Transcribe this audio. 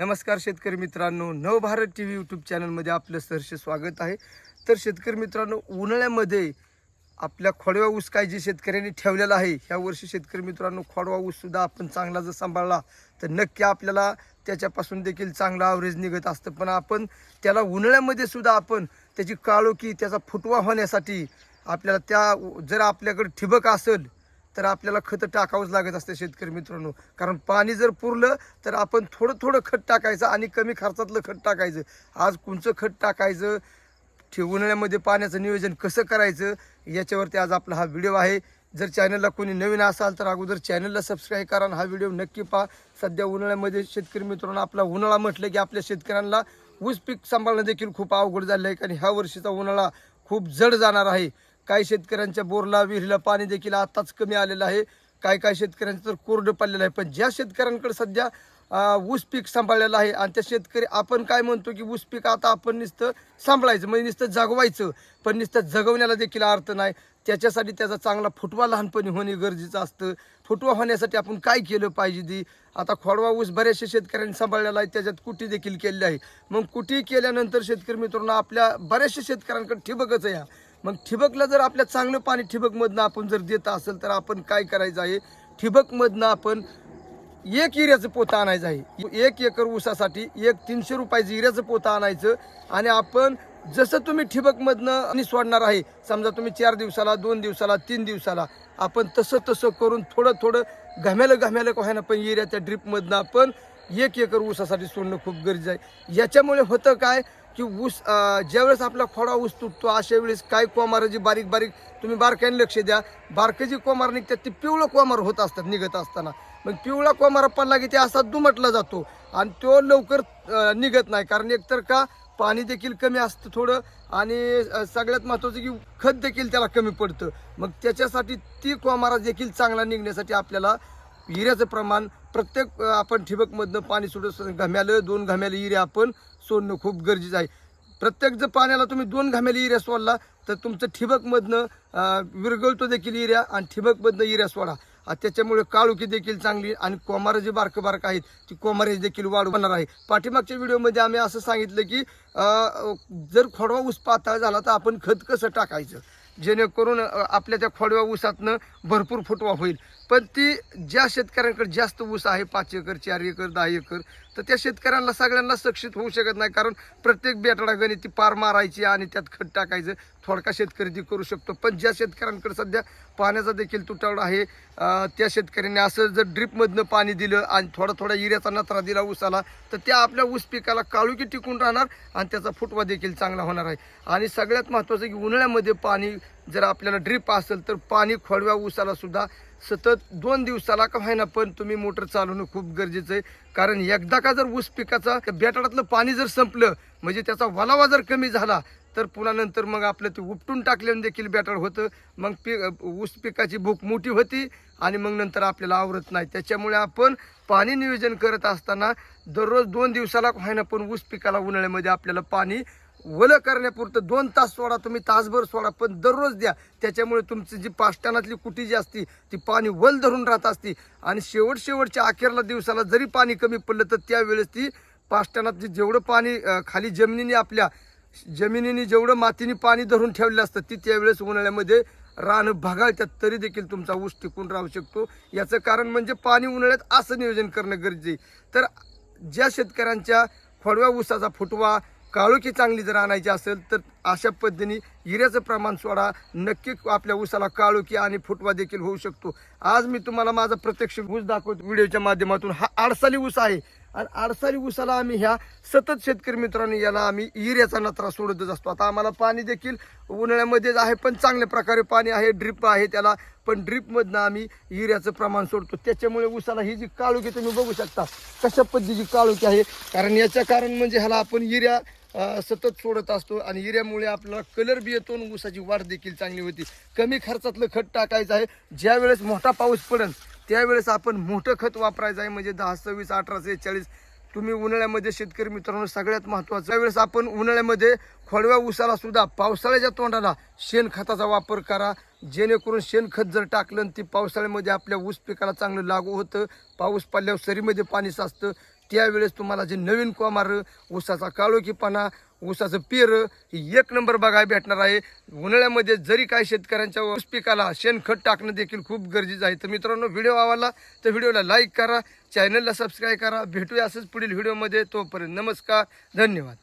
नमस्कार शेतकरी मित्रांनो नवभारत टी व्ही यूट्यूब चॅनलमध्ये आपलं सहर्ष स्वागत आहे. तर शेतकरी मित्रांनो उन्हाळ्यामध्ये आपल्या खोडवा ऊस काय जे शेतकऱ्यांनी ठेवलेला आहे ह्या वर्षी शेतकरी मित्रांनो खोडवा ऊससुद्धा आपण चांगला जर सांभाळला तर नक्की आपल्याला त्याच्यापासून देखील चांगलं ॲव्हरेज निघत असतं. पण आपण त्याला उन्हाळ्यामध्ये सुद्धा आपण त्याची काळोखी त्याचा फुटवा होण्यासाठी आपल्याला त्या जर आपल्याकडे ठिबक असेल तर आपल्याला खतं टाकावंच लागत असते शेतकरी मित्रांनो. कारण पाणी जर पुरलं तर आपण थोडं थोडं खत टाकायचं आणि कमी खर्चातलं खत टाकायचं. आज कोणचं खत टाकायचं? ठे उन्हाळ्यामध्ये पाण्याचं नियोजन कसं करायचं? याच्यावरती आज आपला हा व्हिडिओ आहे. जर चॅनलला कोणी नवीन असाल तर अगोदर चॅनलला सबस्क्राईब करा हा व्हिडिओ नक्की पहा. सध्या उन्हाळ्यामध्ये शेतकरी मित्रांनो आपला उन्हाळा म्हटलं की आपल्या शेतकऱ्यांना ऊस पीक सांभाळणं देखील खूप अवघड झालं आहे कारण ह्या वर्षीचा उन्हाळा खूप जड जाणार आहे. काही शेतकऱ्यांच्या बोरला विहिरीला पाणी देखील आताच कमी आलेलं आहे. काही काही शेतकऱ्यांचं तर कोरडं पडलेलं आहे. पण ज्या शेतकऱ्यांकडे सध्या ऊस पीक सांभाळलेलं आहे आणि त्या शेतकरी आपण काय म्हणतो की ऊस पीक आता आपण नुसतं सांभाळायचं म्हणजे नुसतं जगवायचं पण नुसतं जगवण्याला देखील अर्थ नाही. त्याच्यासाठी त्याचा चांगला फुटवा लहानपणी होणे गरजेचं असतं. फुटवा होण्यासाठी आपण काय केलं पाहिजे? ती आता खोडवा ऊस बऱ्याचशा शेतकऱ्यांनी सांभाळलेला आहे. त्याच्यात कुटी देखील केलेली आहे. मग कुटी केल्यानंतर शेतकरी मित्रांनो आपल्या बऱ्याचशा शेतकऱ्यांकडे ठिबकच आहे मग ठिबकला जर आपल्या चांगलं पाणी ठिबकमधनं आपण जर देत असेल तर आपण काय करायचं आहे? ठिबकमधनं आपण एक इऱ्याचं पोतं आणायचं आहे. एक एकर ऊसासाठी एक तीनशे रुपयाचं इऱ्याचं पोतं आणायचं आणि आपण जसं तुम्ही ठिबकमधनं आणि सोडणार आहे समजा तुम्ही चार दिवसाला दोन दिवसाला तीन दिवसाला आपण तसं तसं करून थोडं थोडं घम्यालं घम्यालं का होईना पण एरियाच्या ड्रिपमधनं आपण एक एकर ऊसासाठी सोडणं खूप गरजेचं आहे. याच्यामुळे होतं काय? की ऊस ज्यावेळेस आपला खोडा ऊस तुटतो अशा वेळेस काय कोमारं जी बारीक बारीक तुम्ही बारकाईने लक्ष द्या. बारके जी कोमार निघतात ते पिवळं कोमार होत असतात निघत असताना. मग पिवळा कोमारा पडला की ते असा दुमटला जातो आणि तो लवकर निघत नाही. कारण एकतर का पाणी देखील कमी असतं थोडं आणि सगळ्यात महत्त्वाचं की खत देखील त्याला कमी पडतं. मग त्याच्यासाठी ती कोमारा देखील चांगला निघण्यासाठी आपल्याला हिऱ्याचं प्रमाण प्रत्येक आपण ठिबकमधनं पाणी सोडत घम्यालं दोन घम्यालं युरिया आपण सोडणं खूप गरजेचं आहे. प्रत्येक जर पाण्याला तुम्ही दोन घामेली इऱ्या सोडला तर तुमचं ठिबकमधनं विरघळतो देखील इऱ्या आणि ठिबकमधनं इऱ्या सोडा. त्याच्यामुळे काळुकी देखील चांगली आणि कोमारं जे बारकं बारकं आहेत ती कोमारे देखील वाढ होणार आहे. पाठीमागच्या व्हिडिओमध्ये आम्ही असं सांगितलं की जर खोडवा ऊस पातळ झाला तर आपण खत कसं टाकायचं? जेणेकरून आपल्या त्या खोडव्या ऊसातनं भरपूर फुटवा होईल. पण ती ज्या शेतकऱ्यांकडे जास्त ऊस आहे पाच एकर चार एकर दहा एकर तर त्या शेतकऱ्यांना सगळ्यांना सक्षित होऊ शकत नाही. कारण प्रत्येक बेटाडा गणित ती पार मारायची आणि त्यात खत टाकायचं. थोडका शेतकरी ती करू शकतो. पण ज्या शेतकऱ्यांकडे सध्या पाण्याचा देखील तुटवडा आहे त्या शेतकऱ्यांनी असं जर ड्रिपमधनं पाणी दिलं आणि थोडा थोडा युरियाचा नत्रा दिला ऊसाला तर त्या आपल्या ऊस पिकाला काळुकी टिकून राहणार आणि त्याचा फुटवा देखील चांगला होणार आहे. आणि सगळ्यात महत्त्वाचं की उन्हाळ्यामध्ये पाणी जर आपल्याला ड्रिप असेल तर पाणी खोडव्या ऊसाला सुद्धा सतत दोन दिवसाला का व्हायना पण तुम्ही मोटर चालवणं खूप गरजेचं आहे. कारण एकदा का जर ऊस पिकाचा बेटाडातलं पाणी जर संपलं म्हणजे त्याचा वलावा जर कमी झाला तर पुन्हा नंतर मग आपलं ते उपटून टाकल्यानं देखील बॅटर होतं. मग पीक ऊस पिकाची भूक मोठी होती आणि मग नंतर आपल्याला आवरत नाही. त्याच्यामुळे आपण पाणी नियोजन करत असताना दररोज दोन दिवसाला का व्हायना पण ऊस पिकाला उन्हाळ्यामध्ये आपल्याला पाणी वलं करण्यापुरतं दोन तास सोडा तुम्ही तासभर सोडा पण दररोज द्या. त्याच्यामुळे तुमची जी पाष्टानातली कुटी जी असती ती पाणी वल धरून राहत असती. आणि शेवट शेवटच्या अखेरला दिवसाला जरी पाणी कमी पडलं तर त्यावेळेस ती पाष्टानात जेवढं पाणी खाली जमिनीने आपल्या जमिनीने जेवढं मातीने पाणी धरून ठेवलेलं असतं ती त्यावेळेस उन्हाळ्यामध्ये रान भगाळत्यात तरी देखील तुमचा ऊस टिकून राहू शकतो. याचं कारण म्हणजे पाणी उन्हाळ्यात असं नियोजन करणं गरजे तर ज्या शेतकऱ्यांच्या खोडव्या ऊसाचा फुटवा काळोखी चांगली जर आणायची असेल तर अशा पद्धतीने हिऱ्याचं प्रमाण सोडा. नक्की आपल्या ऊसाला काळोखी आणि फुटवा देखील होऊ शकतो. आज मी तुम्हाला माझा प्रत्यक्ष ऊस दाखवतो व्हिडिओच्या माध्यमातून. हा आडसाली ऊस आहे. आणि आडसाली ऊसाला आम्ही ह्या सतत शेतकरी मित्रांनी याला आम्ही हिऱ्याचा नत्रा सोडतच असतो. आता आम्हाला पाणी देखील उन्हाळ्यामध्येच आहे पण चांगल्या प्रकारे पाणी आहे ड्रिप आहे त्याला. पण ड्रिपमधनं आम्ही हिऱ्याचं प्रमाण सोडतो. त्याच्यामुळे ऊसाला ही जी काळोखी तुम्ही बघू शकता कशा पद्धतीची काळोखी आहे. कारण याचं कारण म्हणजे ह्याला आपण हिऱ्या सतत सोडत असतो आणि हिऱ्यामुळे आपल्याला कलर बी येतो आणि ऊसाची वाढ देखील चांगली होती. कमी खर्चातलं खत टाकायचं आहे. ज्यावेळेस मोठा पाऊस पडेल त्यावेळेस आपण मोठं खत वापरायचं आहे. म्हणजे दहा सव्वीस अठरा चाळीस तुम्ही उन्हाळ्यामध्ये शेतकरी मित्रांनो सगळ्यात महत्त्वाचं त्यावेळेस आपण उन्हाळ्यामध्ये खोडव्या ऊसाला सुद्धा पावसाळ्याच्या तोंडाला शेणखताचा वापर करा. जेणेकरून शेणखत जर टाकलं आणि ती पावसाळ्यामध्ये आपल्या ऊस पिकाला चांगलं लागू होतं. पाऊस पडल्यावर सरीमध्ये पाणी साचतं. त्यावेळेस तुम्हाला जे नवीन कोमार ऊसाचा काळोखीपणा ऊसाचं पीर एक नंबर बघायला भेटणार आहे. उन्हाळ्यामध्ये जरी काय शेतकऱ्यांच्या ऊस पिकाला शेणखत टाकणं देखील खूप गरजेचं आहे. तर मित्रांनो व्हिडिओ आवडला तर व्हिडिओला लाईक करा चॅनलला सबस्क्राईब करा. भेटूया असंच पुढील व्हिडिओमध्ये. तोपर्यंत नमस्कार धन्यवाद.